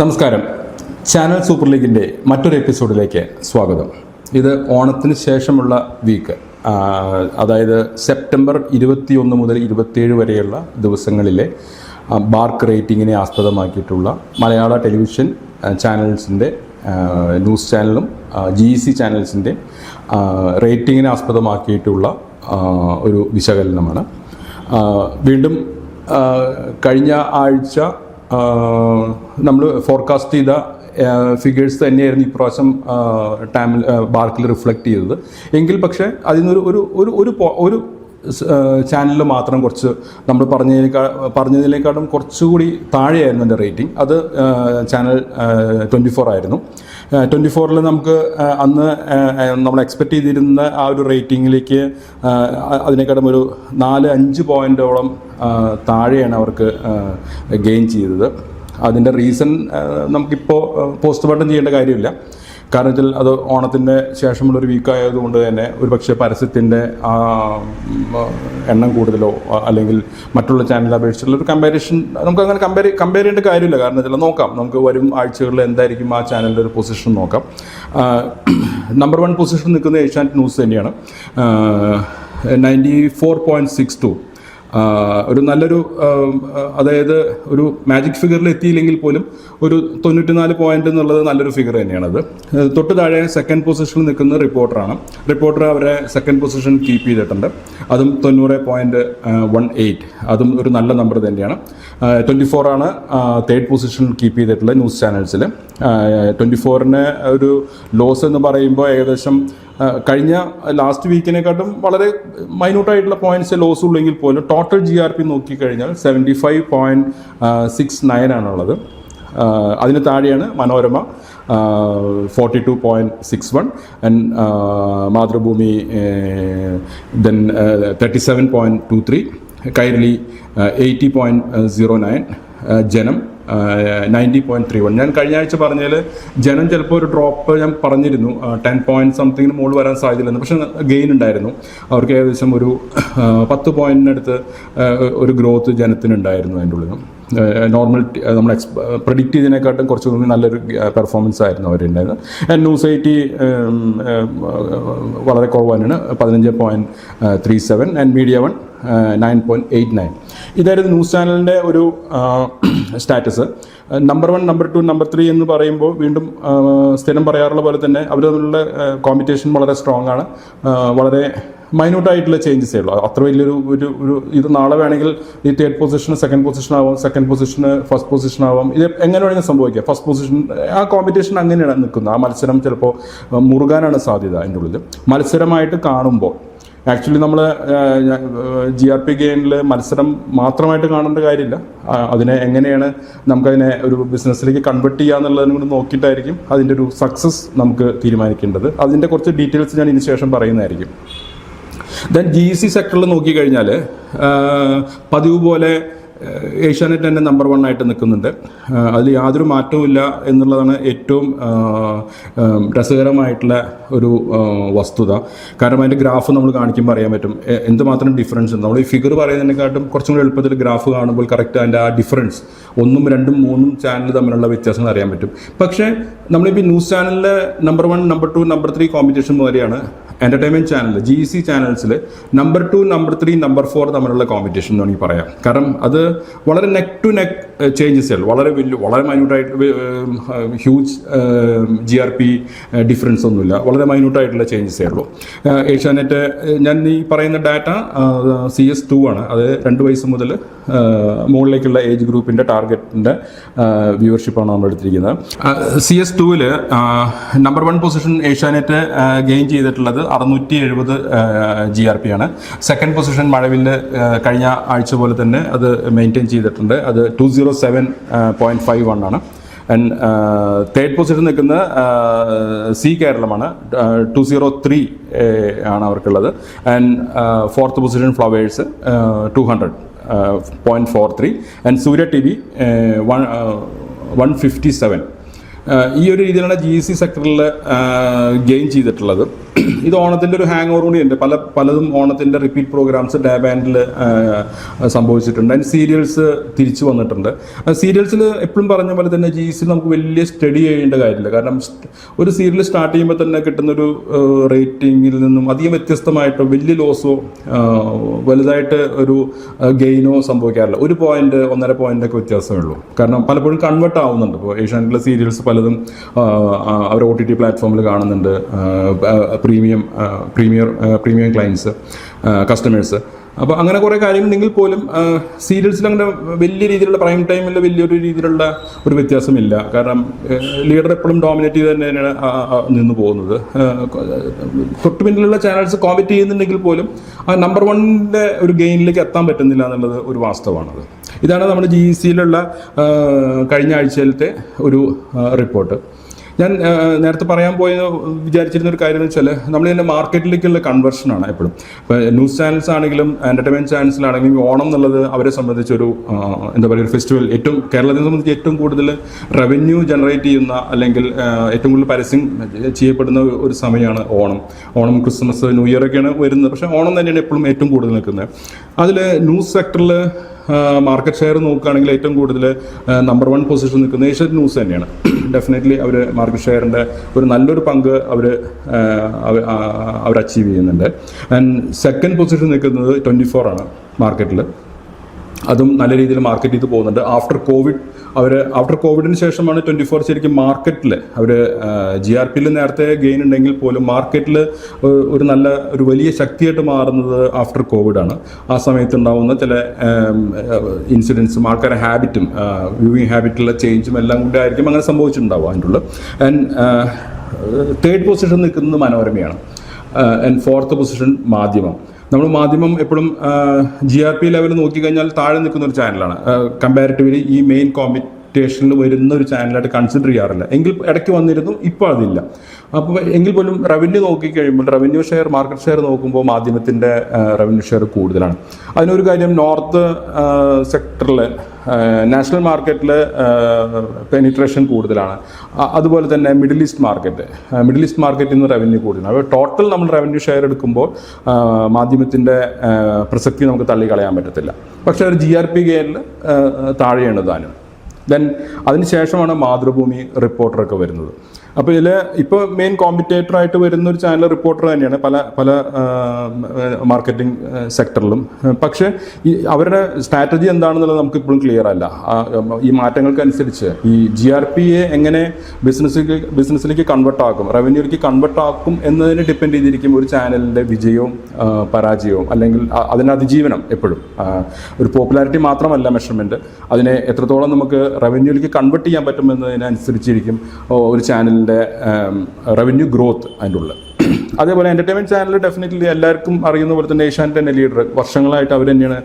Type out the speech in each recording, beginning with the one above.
നമസ്കാരം. Channel super ലീഗിന്റെ മറ്റൊരു എപ്പിസോഡിലേക്ക് സ്വാഗതം. ഇത് ഓണത്തിന് ശേഷമുള്ള വീക്ക് അതായത് സെപ്റ്റംബർ ഇരുപത്തിയൊന്ന് മുതൽ ഇരുപത്തിയേഴ് വരെയുള്ള ദിവസങ്ങളിലെ ബാർക്ക് റേറ്റിങ്ങിനെ ആസ്പദമാക്കിയിട്ടുള്ള മലയാള ടെലിവിഷൻ ചാനൽസിന്റെ ന്യൂസ് ചാനലും ജി സി ചാനൽസിന്റെ റേറ്റിങ്ങിനെ ആസ്പദമാക്കിയിട്ടുള്ള ഒരു വിശകലനമാണ്. വീണ്ടും കഴിഞ്ഞ ആഴ്ച നമ്മൾ ഫോർകാസ്റ്റ് ചെയ്ത ഫിഗേഴ്സ് തന്നെയായിരുന്നു ഇപ്രാവശ്യം ടാമിൽ ബാർക്കിൽ റിഫ്ലക്റ്റ് ചെയ്തത്. എങ്കിൽ പക്ഷേ അതിൽ നിന്നൊരു ഒരു ഒരു ഒരു ഒരു ചാനലിൽ മാത്രം കുറച്ച് നമ്മൾ പറഞ്ഞതിനേക്കാൾ പറഞ്ഞതിനേക്കാളും കുറച്ചുകൂടി താഴെയായിരുന്നു എന്റെ റേറ്റിംഗ് അത് ചാനൽ ട്വന്റി ഫോർ ആയിരുന്നു. ട്വന്റി ഫോറിൽ നമുക്ക് അന്ന് നമ്മൾ എക്സ്പെക്ട് ചെയ്തിരുന്ന ആ ഒരു റേറ്റിങ്ങിലേക്ക് അതിനേക്കാളും ഒരു നാല് അഞ്ച് പോയിന്റോളം താഴെയാണ് അവർക്ക് ഗെയിൻ ചെയ്തത്. അതിന്റെ റീസൺ നമുക്കിപ്പോൾ പോസ്റ്റ്മോർട്ടം ചെയ്യേണ്ട കാര്യമില്ല. കാരണം വെച്ചാൽ അത് ഓണത്തിന്റെ ശേഷമുള്ള ഒരു വീക്ക് ആയതുകൊണ്ട് തന്നെ ഒരു പക്ഷേ പരസ്യത്തിന്റെ എണ്ണം കൂടുതലോ അല്ലെങ്കിൽ മറ്റുള്ള ചാനൽ അപേക്ഷിച്ചുള്ള ഒരു കമ്പാരിഷൻ നമുക്ക് അങ്ങനെ കമ്പയർ കമ്പയർ ചെയ്യേണ്ട കാര്യമില്ല. കാരണം വെച്ചാൽ നോക്കാം. നമുക്ക് വരും ആഴ്ചകളിൽ എന്തായിരിക്കും ആ ചാനലിന്റെ ഒരു പൊസിഷൻ നോക്കാം. നമ്പർ വൺ പൊസിഷൻ നിൽക്കുന്ന ഏഷ്യാനെറ്റ് ന്യൂസ് തന്നെയാണ്. Ninety four point six two ഒരു നല്ലൊരു അതായത് ഒരു മാജിക് ഫിഗറിൽ എത്തിയില്ലെങ്കിൽ പോലും ഒരു തൊണ്ണൂറ്റിനാല് പോയിന്റ് എന്നുള്ളത് നല്ലൊരു ഫിഗർ തന്നെയാണത്. തൊട്ട് താഴെ സെക്കൻഡ് പൊസിഷനിൽ നിൽക്കുന്ന റിപ്പോർട്ടറാണ് റിപ്പോർട്ടർ അവരെ സെക്കൻഡ് പൊസിഷൻ കീപ്പ് ചെയ്തിട്ടുണ്ട്. അതും തൊണ്ണൂറ് പോയിന്റ് വൺ എയ്റ്റ് അതും ഒരു നല്ല നമ്പർ തന്നെയാണ്. ട്വന്റി ഫോർ ആണ് തേർഡ് പൊസിഷൻ കീപ്പ് ചെയ്തിട്ടുള്ളത് ന്യൂസ് ചാനൽസിൽ ട്വന്റി ഫോറിന് ഒരു ലോസ് എന്ന് പറയുമ്പോൾ ഏകദേശം കഴിഞ്ഞ ലാസ്റ്റ് വീക്കിനെക്കാട്ടും വളരെ മൈന്യൂട്ടായിട്ടുള്ള പോയിന്റ്സ് ലോസ് ഉള്ളെങ്കിൽ പോലും ടോട്ടൽ ജി ആർ പി നോക്കിക്കഴിഞ്ഞാൽ seventy five point six nine ആണുള്ളത്. അതിന് താഴെയാണ് Manorama forty two point six one and Mathrubhumi then thirty seven point two three Kairali eighty point zero nine Janam ninety point three one. ഞാൻ കഴിഞ്ഞ ആഴ്ച പറഞ്ഞാൽ ജനം ചിലപ്പോൾ ഒരു ഡ്രോപ്പ് ഞാൻ പറഞ്ഞിരുന്നു. ടെൻ പോയിന്റ് സംതിങ്ങിന് മുകളിൽ വരാൻ സാധ്യതയില്ലെന്ന്. പക്ഷെ ഗെയിൻ ഉണ്ടായിരുന്നു. അവർക്ക് ഏകദേശം ഒരു പത്ത് പോയിന്റിനടുത്ത് ഒരു ഗ്രോത്ത് ജനത്തിനുണ്ടായിരുന്നു അതിന്റെ ഉള്ളിൽ നോർമൽ നമ്മൾ എക്സ് പ്രഡിക്റ്റ് ചെയ്തതിനെക്കാട്ടും കുറച്ചുകൂടി നല്ലൊരു പെർഫോമൻസ് ആയിരുന്നു അവരുണ്ടായിരുന്നത് ന്യൂസ് എയ്റ്റി വളരെ കുറവാണ്. പതിനഞ്ച് point three seven and media one nine point eight nine ഇതായിരുന്നു ന്യൂസ് ചാനലിന്റെ ഒരു status number one number two number three എന്ന് പറയുമ്പോൾ വീണ്ടും സ്ഥിരം പറയാറുള്ള പോലെ തന്നെ അവർ തമ്മിലുള്ള കോമ്പറ്റീഷൻ വളരെ സ്ട്രോങ് ആണ്. വളരെ മൈന്യൂട്ടായിട്ടുള്ള ചേഞ്ചസേ ഉള്ളൂ. അത്ര വലിയൊരു ഒരു ഒരു ഇത് നാളെ വേണമെങ്കിൽ ഈ തേർഡ് പൊസിഷൻ സെക്കൻഡ് പൊസിഷൻ ആവാം സെക്കൻഡ് പൊസിഷൻ ഫസ്റ്റ് പൊസിഷൻ ആവാം. ഇത് എങ്ങനെ വേണമെങ്കിൽ സംഭവിക്കുക ഫസ്റ്റ് പൊസിഷൻ ആ കോമ്പറ്റീഷൻ അങ്ങനെയാണ് നിൽക്കുന്നത്. ആ മത്സരം ചിലപ്പോൾ മുറുകാനാണ് സാധ്യത അതിന്റെ ഉള്ളിൽ മത്സരമായിട്ട് കാണുമ്പോൾ ആക്ച്വലി നമ്മൾ ജി ആർ പി ഗെയിനിൽ മത്സരം മാത്രമായിട്ട് കാണേണ്ട കാര്യമില്ല. അതിനെ എങ്ങനെയാണ് നമുക്കതിനെ ഒരു ബിസിനസ്സിലേക്ക് കൺവെർട്ട് ചെയ്യുക എന്നുള്ളതിനും കൂടി നോക്കിയിട്ടായിരിക്കും അതിന്റെ ഒരു സക്സസ് നമുക്ക് തീരുമാനിക്കേണ്ടത്. അതിന്റെ കുറച്ച് ഡീറ്റെയിൽസ് ഞാൻ ഇതിന് ശേഷം പറയുന്നതായിരിക്കും. ദെൻ ജി സി സെക്ടറിൽ നോക്കിക്കഴിഞ്ഞാൽ പതിവ് പോലെ ഏഷ്യാനെറ്റ് തന്നെ നമ്പർ വൺ ആയിട്ട് നിൽക്കുന്നുണ്ട്. അതിൽ യാതൊരു മാറ്റവുമില്ല എന്നുള്ളതാണ് ഏറ്റവും രസകരമായിട്ടുള്ള ഒരു വസ്തുത. കാരണം അതിന്റെ ഗ്രാഫ് നമ്മൾ കാണിക്കുമ്പോൾ അറിയാൻ പറ്റും എന്തുമാത്രം ഡിഫറൻസ് ഉണ്ട്. നമ്മൾ ഈ ഫിഗർ പറയുന്നതിനെക്കാട്ടും കുറച്ചും കൂടി എളുപ്പത്തിൽ ഗ്രാഫ് കാണുമ്പോൾ കറക്റ്റ് അതിന്റെ ആ ഡിഫറൻസ് ഒന്നും രണ്ടും മൂന്നും ചാനൽ തമ്മിലുള്ള വ്യത്യാസങ്ങൾ അറിയാൻ പറ്റും. പക്ഷേ നമ്മളിപ്പോൾ ന്യൂസ് ചാനലിലെ number one number two number three competition പോലെയാണ് entertainment channel G C ചാനൽസിൽ number two number three number four തമ്മിലുള്ള കോമ്പറ്റീഷൻ എന്ന് വേണമെങ്കിൽ പറയാം. കാരണം അത് വളരെ നെക്ക് ടു നെക്ക് ചേഞ്ചസ് ഉള്ളൂ. വളരെ വലിയ വളരെ മൈന്യൂട്ടായിട്ട് huge G R P difference ഒന്നുമില്ല. വളരെ മൈന്യൂട്ടായിട്ടുള്ള ചേഞ്ചസേ ഉള്ളൂ. ഏഷ്യാനെറ്റ് ഞാൻ ഈ പറയുന്ന ഡാറ്റ സി എസ് ടു ആണ്. അത് രണ്ട് വയസ്സ് മുതൽ മുകളിലേക്കുള്ള ഏജ് ഗ്രൂപ്പിന്റെ ടാർഗറ്റിന്റെ വ്യൂവർഷിപ്പാണ് നമ്മൾ എടുത്തിരിക്കുന്നത്. സി എസ് ടുവിൽ number one position Asianet gain ചെയ്തിട്ടുള്ളത് അറുന്നൂറ്റി എഴുപത് ജി ആർ പി ആണ്. സെക്കൻഡ് പൊസിഷൻ മഴവിൽ കഴിഞ്ഞ ആഴ്ച പോലെ തന്നെ അത് മെയിന്റെയിൻ ചെയ്തിട്ടുണ്ട്. അത് two zero seven point five one ആണ്. ആൻഡ് തേർഡ് പൊസിഷൻ നിൽക്കുന്ന സി കേരളമാണ്. ടു സീറോ ത്രീ ആണ് അവർക്കുള്ളത്. And fourth position flowers two hundred point four three and Surya T V one one fifty seven ഈ ഒരു രീതിയിലാണ് ജി സി സെക്ടറിൽ gain ചെയ്തിട്ടുള്ളത്. ഇത് ഓണത്തിന്റെ ഒരു ഹാങ് ഓവർ ഉണ്ട്. പല പലതും ഓണത്തിന്റെ റിപ്പീറ്റ് പ്രോഗ്രാംസ് ഡേ ബാൻഡിൽ സംഭവിച്ചിട്ടുണ്ട്. അതിന് സീരിയൽസ് തിരിച്ചു വന്നിട്ടുണ്ട്. സീരിയൽസിൽ എപ്പോഴും പറഞ്ഞ പോലെ തന്നെ ജി സി നമുക്ക് വലിയ സ്റ്റഡി ചെയ്യേണ്ട കാര്യമില്ല. കാരണം ഒരു സീരിയൽ സ്റ്റാർട്ട് ചെയ്യുമ്പോൾ തന്നെ കിട്ടുന്നൊരു റേറ്റിംഗിൽ നിന്നും അധികം വ്യത്യസ്തമായിട്ടോ വലിയ ലോസോ വലുതായിട്ട് ഒരു ഗെയിനോ സംഭവിക്കാറില്ല. ഒരു പോയിന്റ് ഒന്നര പോയിന്റൊക്കെ വ്യത്യാസമേ ഉള്ളൂ. കാരണം പലപ്പോഴും കൺവേർട്ട് ആവുന്നുണ്ട്. ഇപ്പോൾ ഏഷ്യാനെറ്റിലെ സീരിയൽസ് പലതും അവർ ഒ ടി ടി പ്ലാറ്റ്ഫോമിൽ കാണുന്നുണ്ട് premium premier premium clients customers അപ്പോൾ അങ്ങനെ കുറേ കാര്യങ്ങളുണ്ടെങ്കിൽ പോലും സീരിയൽസിൽ അങ്ങനെ വലിയ രീതിയിലുള്ള പ്രൈം ടൈമിൽ വലിയൊരു രീതിയിലുള്ള ഒരു വ്യത്യാസമില്ല. കാരണം ലീഡർ എപ്പോഴും ഡോമിനേറ്റ് ചെയ്ത് തന്നെയാണ് നിന്ന് പോകുന്നത്. തൊട്ട് പിന്നിലുള്ള ചാനൽസ് കോമ്പറ്റ് ചെയ്യുന്നുണ്ടെങ്കിൽ പോലും ആ നമ്പർ വണ്ണിന്റെ ഒരു ഗെയിനിലേക്ക് എത്താൻ പറ്റുന്നില്ല എന്നുള്ളത് ഒരു വാസ്തവമാണത്. ഇതാണ് നമ്മുടെ ജി സിയിലുള്ള കഴിഞ്ഞ ആഴ്ചയിലത്തെ ഒരു റിപ്പോർട്ട് ഞാൻ നേരത്തെ പറയാൻ പോയ വിചാരിച്ചിരുന്ന ഒരു കാര്യം എന്ന് വെച്ചാൽ നമ്മൾ ഇതിന്റെ മാർക്കറ്റിലേക്കുള്ള കൺവേർഷനാണ് എപ്പോഴും. ഇപ്പോൾ ന്യൂസ് ചാനൽസ് ആണെങ്കിലും എന്റർടൈൻമെന്റ് ചാനൽസിലാണെങ്കിലും ഓണം എന്നുള്ളത് അവരെ സംബന്ധിച്ചൊരു എന്താ പറയുക ഒരു ഫെസ്റ്റിവൽ ഏറ്റവും കേരളത്തെ സംബന്ധിച്ച് ഏറ്റവും കൂടുതൽ റവന്യൂ ജനറേറ്റ് ചെയ്യുന്ന അല്ലെങ്കിൽ ഏറ്റവും കൂടുതൽ പരസ്യം ചെയ്യപ്പെടുന്ന ഒരു സമയമാണ് Onam. Onam Christmas new year ഒക്കെയാണ് വരുന്നത്. പക്ഷേ ഓണം തന്നെയാണ് എപ്പോഴും ഏറ്റവും കൂടുതൽ നിൽക്കുന്നത്. അതിൽ ന്യൂസ് സെക്ടറിൽ മാർക്കറ്റ് ഷെയർ നോക്കുകയാണെങ്കിൽ ഏറ്റവും കൂടുതൽ നമ്പർ വൺ പൊസിഷൻ നിൽക്കുന്ന ഏഷ്യൻ ന്യൂസ് തന്നെയാണ്. ഡെഫിനറ്റ്ലി അവർ മാർക്കറ്റ് ഷെയറിന്റെ ഒരു നല്ലൊരു പങ്ക് അവർ അവർ അച്ചീവ് ചെയ്യുന്നുണ്ട്. ആൻഡ് സെക്കൻഡ് പൊസിഷൻ നിൽക്കുന്നത് ട്വന്റി ഫോർ ആണ് മാർക്കറ്റിൽ അതും നല്ല രീതിയിൽ മാർക്കറ്റ് ചെയ്ത് പോകുന്നുണ്ട്. ആഫ്റ്റർ കോവിഡ് അവർ ആഫ്റ്റർ കോവിഡിന് ശേഷമാണ് ട്വന്റി ഫോർ ശരിക്കും മാർക്കറ്റിൽ അവർ ജി ആർ പിയിൽ നേരത്തെ ഗെയിൻ ഉണ്ടെങ്കിൽ പോലും മാർക്കറ്റിൽ ഒരു നല്ല ഒരു വലിയ ശക്തിയായിട്ട് മാറുന്നത് ആഫ്റ്റർ കോവിഡാണ് ആ സമയത്ത് ഉണ്ടാവുന്ന ചില ഇൻസിഡൻസും ആൾക്കാരുടെ ഹാബിറ്റും വ്യൂവിങ് ഹാബിറ്റുള്ള ചേഞ്ചും എല്ലാം കൂടെ ആയിരിക്കും അങ്ങനെ സംഭവിച്ചിട്ടുണ്ടാവും അതിന്റെ ആൻഡ് തേർഡ് പൊസിഷൻ നിൽക്കുന്നത് മനോരമയാണ്. ആൻഡ് ഫോർത്ത് പൊസിഷൻ മാധ്യമം. നമ്മൾ മാധ്യമം എപ്പോഴും ജി ആർ പി ലെവൽ നോക്കിക്കഴിഞ്ഞാൽ താഴെ നിൽക്കുന്ന ഒരു ചാനലാണ് കമ്പാരിറ്റീവ്ലി ഈ മെയിൻ കോമ്പറ്റേഷനിൽ വരുന്ന ഒരു ചാനലായിട്ട് കൺസിഡർ ചെയ്യാറില്ല. എങ്കിൽ ഇടയ്ക്ക് വന്നിരുന്നു ഇപ്പോൾ അതില്ല. അപ്പോൾ എങ്കിൽ പോലും റവന്യൂ നോക്കിക്കഴിയുമ്പോൾ റവന്യൂ ഷെയർ മാർക്കറ്റ് ഷെയർ നോക്കുമ്പോൾ മാധ്യമത്തിന്റെ റവന്യൂ ഷെയർ കൂടുതലാണ്. അതിനൊരു കാര്യം നോർത്ത് സെക്ടറിൽ നാഷണൽ മാർക്കറ്റിൽ പെനിട്രേഷൻ കൂടുതലാണ്. അതുപോലെ തന്നെ middle east market. Middle east മാർക്കറ്റിൽ നിന്ന് റവന്യൂ കൂടുതലാണ് അപ്പോൾ ടോട്ടൽ നമ്മൾ റവന്യൂ ഷെയർ എടുക്കുമ്പോൾ മാധ്യമത്തിന്റെ പ്രസക്തി നമുക്ക് തള്ളിക്കളയാൻ പറ്റത്തില്ല. പക്ഷേ ഒരു ജി ആർ പി ഗെയിനിൽ താഴെയാണ് താനും. ദെൻ അതിനുശേഷമാണ് മാതൃഭൂമി റിപ്പോർട്ടറൊക്കെ വരുന്നത്. അപ്പോൾ ഇതിൽ ഇപ്പോൾ മെയിൻ കോമ്പറ്റേറ്റർ ആയിട്ട് വരുന്ന ഒരു ചാനൽ റിപ്പോർട്ടർ തന്നെയാണ് പല പല മാർക്കറ്റിംഗ് സെക്ടറിലും പക്ഷേ ഈ അവരുടെ സ്ട്രാറ്റജി എന്താണെന്നുള്ളത് നമുക്ക് ഇപ്പോഴും ക്ലിയർ അല്ല. ഈ മാറ്റങ്ങൾക്കനുസരിച്ച് ഈ ജി ആർ പി എ എങ്ങനെ ബിസിനസ്സിലേക്ക് ബിസിനസ്സിലേക്ക് കൺവെർട്ട് ആക്കും റവന്യൂലേക്ക് കൺവെർട്ട് ആക്കും എന്നതിനെ ഡിപ്പെൻഡ് ചെയ്തിരിക്കും ഒരു ചാനലിന്റെ വിജയവും പരാജയവും അല്ലെങ്കിൽ അതിന്റെ അതിജീവനം എപ്പോഴും. ഒരു പോപ്പുലാരിറ്റി മാത്രമല്ല മെഷർമെന്റ് അതിനെ എത്രത്തോളം നമുക്ക് റവന്യൂലേക്ക് കൺവെർട്ട് ചെയ്യാൻ പറ്റുമെന്നതിനനുസരിച്ചിരിക്കും ഒരു ചാനലിന്റെ റവന്യൂ ഗ്രോത്ത് അതിന്റെ ഉള്ളത് അതേപോലെ എന്റർടൈൻമെന്റ് ചാനൽ ഡെഫിനറ്റ്ലി എല്ലാവർക്കും അറിയുന്ന പോലെ തന്നെ ഏഷ്യാനെറ്റ് തന്നെ ലീഡർ വർഷങ്ങളായിട്ട് അവർ തന്നെയാണ്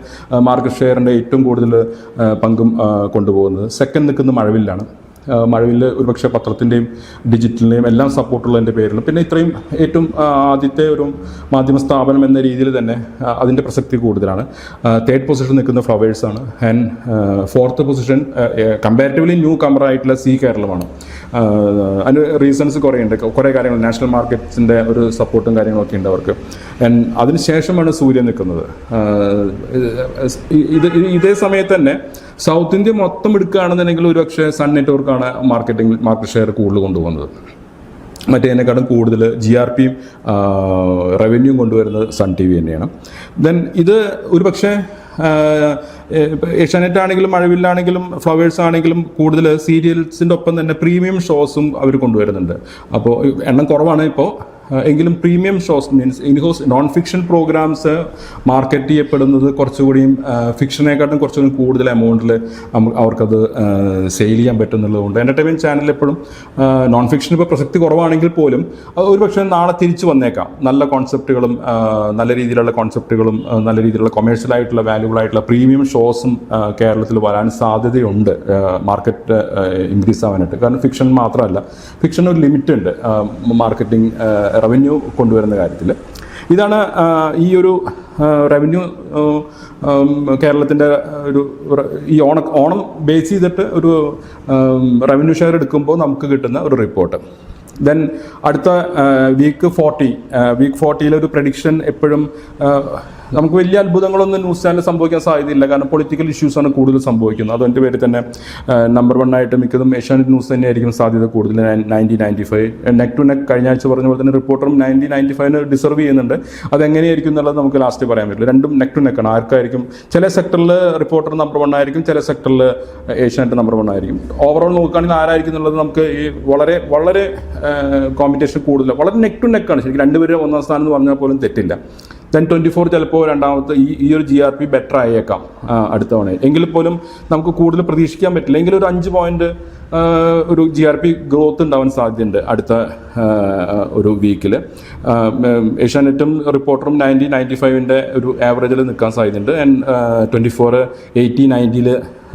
മാർക്കറ്റ് ഷെയറിന്റെ ഏറ്റവും കൂടുതൽ പങ്കും കൊണ്ടുപോകുന്നത്. സെക്കൻഡ് നിൽക്കുന്ന മഴവില്ലാണ്. മഴവിൽ ഒരുപക്ഷെ പത്രത്തിന്റെയും ഡിജിറ്റലിന്റെയും എല്ലാം സപ്പോർട്ടുള്ള സപ്പോർട്ടുള്ളതിന്റെ പേരിലും. പിന്നെ ഇത്രയും ഏറ്റവും ആദ്യത്തെ ഒരു മാധ്യമ സ്ഥാപനം എന്ന രീതിയിൽ തന്നെ അതിന്റെ പ്രസക്തി കൂടുതലാണ്. തേർഡ് പൊസിഷൻ നിൽക്കുന്ന ഫ്ലവേഴ്സാണ് and fourth position comparatively newcomer ആയിട്ടുള്ള സി കേരളമാണ്. അതിന് റീസൺസ് കുറേ ഉണ്ട് കുറേ കാര്യങ്ങൾ. നാഷണൽ മാർക്കറ്റ്സിന്റെ ഒരു സപ്പോർട്ടും കാര്യങ്ങളൊക്കെ ഉണ്ട് അവർക്ക്. ആൻഡ് അതിനുശേഷമാണ് സൂര്യൻ നിൽക്കുന്നത്. ഇത് ഇതേ സമയത്ത് തന്നെ സൗത്ത് ഇന്ത്യ മൊത്തം എടുക്കുകയാണെന്നുണ്ടെങ്കിൽ ഒരുപക്ഷെ സൺ നെറ്റ്വർക്കാണ് മാർക്കറ്റിംഗ് മാർക്കറ്റ് ഷെയർ കൂടുതൽ കൊണ്ടുപോകുന്നത്. മറ്റേതിനെക്കാളും കൂടുതൽ ജി ആർ പിയും റവന്യൂ കൊണ്ടുവരുന്നത് സൺ ടി വി തന്നെയാണ്. ദെൻ ഇത് ഒരു പക്ഷേ ഏഷ്യാനെറ്റ് ആണെങ്കിലും മഴവില്ലാണെങ്കിലും ഫ്ലവേഴ്സ് ആണെങ്കിലും കൂടുതൽ സീരിയൽസിന്റെ ഒപ്പം തന്നെ പ്രീമിയം ഷോസും അവർ കൊണ്ടുവരുന്നുണ്ട്. അപ്പോൾ എണ്ണം കുറവാണ് ഇപ്പോൾ. എങ്കിലും premium shows means in-house non fiction programmes market ചെയ്യപ്പെടുന്നത് കുറച്ചുകൂടിയും ഫിക്ഷനെക്കാട്ടും കുറച്ചുകൂടി കൂടുതൽ എമൗണ്ടിൽ അവർക്കത് സെയിൽ ചെയ്യാൻ പറ്റുന്നുള്ളതുകൊണ്ട് എന്റർടൈൻമെന്റ് ചാനൽ എപ്പോഴും നോൺ ഫിക്ഷൻ ഇപ്പോൾ പ്രസക്തി കുറവാണെങ്കിൽ പോലും ഒരു പക്ഷേ നാളെ തിരിച്ചു വന്നേക്കാം. നല്ല കോൺസെപ്റ്റുകളും നല്ല രീതിയിലുള്ള കോൺസെപ്റ്റുകളും നല്ല രീതിയിലുള്ള കൊമേഴ്ഷ്യൽ ആയിട്ടുള്ള വാല്യൂബിൾ ആയിട്ടുള്ള പ്രീമിയം ഷോസും കേരളത്തിൽ വരാൻ സാധ്യതയുണ്ട്. മാർക്കറ്റ് ഇൻക്രീസ് ആവാനായിട്ട്. കാരണം ഫിക്ഷൻ മാത്രമല്ല ഫിക്ഷൻ ഒരു ലിമിറ്റ് ഉണ്ട്. മാർക്കറ്റിംഗ് റവന്യൂ കൊണ്ടുവരുന്ന കാര്യത്തിൽ. ഇതാണ് ഈ ഒരു റവന്യൂ കേരളത്തിന്റെ ഒരു ഈ ഓണ ഓണം ബേസ് ചെയ്തിട്ട് ഒരു റവന്യൂ ഷെയർ എടുക്കുമ്പോൾ നമുക്ക് കിട്ടുന്ന ഒരു റിപ്പോർട്ട് ദെൻ അടുത്ത വീക്ക് ഫോർട്ടി വീക്ക് ഫോർട്ടിയിലെ ഒരു പ്രഡിക്ഷൻ എപ്പോഴും നമുക്ക് വലിയ അത്ഭുതങ്ങളൊന്നും ന്യൂസ് ചാനൽ സംഭവിക്കാൻ സാധ്യതയില്ല. കാരണം പൊളിറ്റിക്കൽ ഇഷ്യൂസാണ് കൂടുതൽ സംഭവിക്കുന്നത്. അതിന്റെ പേരിൽ തന്നെ നമ്പർ വൺ ആയിട്ട് മിക്കതും ഏഷ്യാനെറ്റ് ന്യൂസ് തന്നെയായിരിക്കും സാധ്യത കൂടുതൽ. Nineteen ninety five neck to neck കഴിഞ്ഞ ആഴ്ച പറഞ്ഞ പോലെ തന്നെ റിപ്പോർട്ടറും നയന്റീൻ നയന്റി ഫൈവിന് ഡിസർവ് ചെയ്യുന്നുണ്ട്. അതെങ്ങനെയായിരിക്കും എന്നുള്ളത് നമുക്ക് ലാസ്റ്റ് പറയാൻ പറ്റില്ല. രണ്ടും നെക്ക് ടു നെക്കാണ് ആർക്കായിരിക്കും? ചില സെക്ടറിൽ റിപ്പോർട്ടർ നമ്പർ വൺ ആയിരിക്കും ചില സെക്ടറിൽ ഏഷ്യാനെറ്റ് നമ്പർ വൺ ആയിരിക്കും. ഓവറോൾ നോക്കുകയാണെങ്കിൽ ആരായിരിക്കും എന്നുള്ളത് നമുക്ക് ഈ വളരെ വളരെ കോമ്പറ്റീഷൻ കൂടുതൽ വളരെ നെക്ക് ടു നെക്കാണ് ശരിക്കും രണ്ടുപേരും ഒന്നാം സ്ഥാനം എന്ന് പറഞ്ഞാൽ പോലും തെറ്റില്ല. ദെൻ ട്വന്റി ഫോർ ചിലപ്പോൾ രണ്ടാമത്തെ ഈ ഈ ഒരു ജി ആർ പി ബെറ്റർ ആയേക്കാം അടുത്ത തവണ. എങ്കിൽ പോലും നമുക്ക് കൂടുതൽ പ്രതീക്ഷിക്കാൻ പറ്റില്ല. എങ്കിലും ഒരു അഞ്ച് പോയിന്റ് ഒരു ജി ആർ പി ഗ്രോത്ത് ഉണ്ടാവാൻ സാധ്യതയുണ്ട് അടുത്ത ഒരു വീക്കിൽ ഏഷ്യാനെറ്റും റിപ്പോർട്ടറും നയന്റി നയന്റി ഫൈവിന്റെ ഒരു ആവറേജിൽ നിൽക്കാൻ സാധ്യതയുണ്ട്. ആൻഡ് ട്വന്റി ഫോർ എയ്റ്റി നയന്റിയിൽ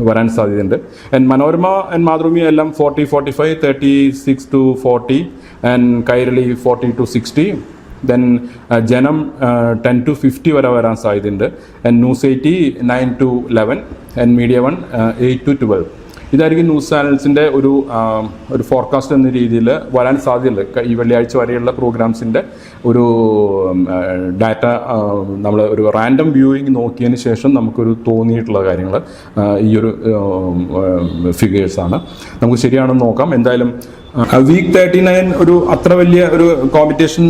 വരാൻ സാധ്യതയുണ്ട്. ആൻഡ് മനോരമ ആൻഡ് മാതൃഭൂമി എല്ലാം forty forty five thirty six to forty and Kairali forty to sixty then Janam ten to fifty വരെ വരാൻ സാധ്യതയുണ്ട്. And news eighty nine to eleven and media one eight to twelve ഇതായിരിക്കും news ചാനൽസിന്റെ ഒരു ആ, ഒരു forecast എന്ന രീതിയിൽ വരാൻ സാധ്യതയുണ്ട്. ഈ വെള്ളിയാഴ്ച വരെയുള്ള പ്രോഗ്രാംസിന്റെ ഒരു ഡാറ്റ നമ്മൾ ഒരു റാൻഡം വ്യൂയിങ് നോക്കിയതിന് ശേഷം നമുക്കൊരു തോന്നിയിട്ടുള്ള കാര്യങ്ങൾ ഈ ഒരു ഫിഗേഴ്സാണ് നമുക്ക് ശരിയാണെന്ന് നോക്കാം. എന്തായാലും വീക്ക് തേർട്ടി നയൻ ഒരു അത്ര വലിയ ഒരു കോമ്പറ്റീഷൻ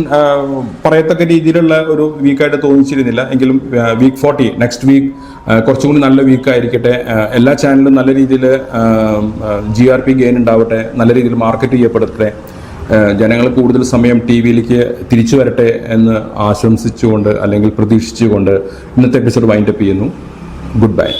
പറയത്തക്ക രീതിയിലുള്ള ഒരു വീക്കായിട്ട് തോന്നിച്ചിരുന്നില്ല. എങ്കിലും വീക്ക് ഫോർട്ടി നെക്സ്റ്റ് വീക്ക് കുറച്ചും കൂടി നല്ല വീക്ക് ആയിരിക്കട്ടെ. എല്ലാ ചാനലും നല്ല രീതിയിൽ ജി ആർ പി ഗെയിൻ ഉണ്ടാവട്ടെ നല്ല രീതിയിൽ മാർക്കറ്റ് ചെയ്യപ്പെടട്ടെ. ജനങ്ങൾ കൂടുതൽ സമയം ടി വിയിലേക്ക് തിരിച്ചു വരട്ടെ എന്ന് ആശംസിച്ചുകൊണ്ട് അല്ലെങ്കിൽ പ്രതീക്ഷിച്ചുകൊണ്ട് ഇന്നത്തെ എപ്പിസോഡ് വൈൻഡപ്പ് ചെയ്യുന്നു. Good bye